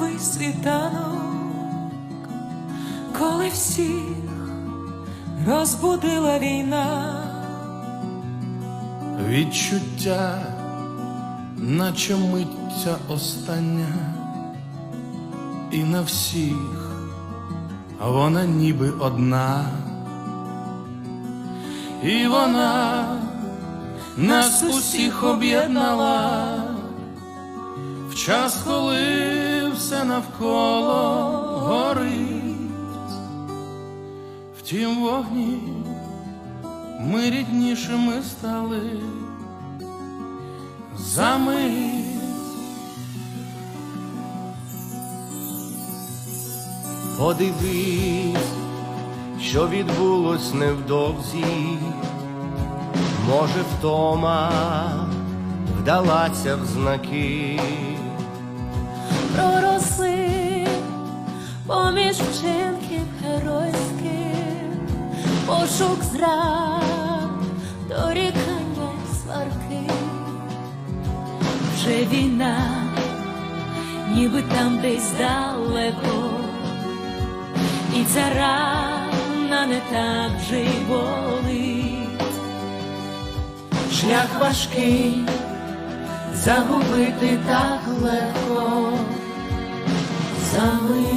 новий світанок, коли всіх розбудила війна. Відчуття, наче миття остання, і на всіх вона ніби одна, і вона нас усіх об'єднала час, коли все навколо горить, в тім вогні ми ріднішими стали за мить. Подивись, що відбулось невдовзі, може, втома вдалася в знаки. Поміж вчинків геройських, пошук зрад, дорікання сварки. Вже війна, ніби там десь далеко, і ця рана не так вже й болить. Шлях важкий, загубити так легко, мить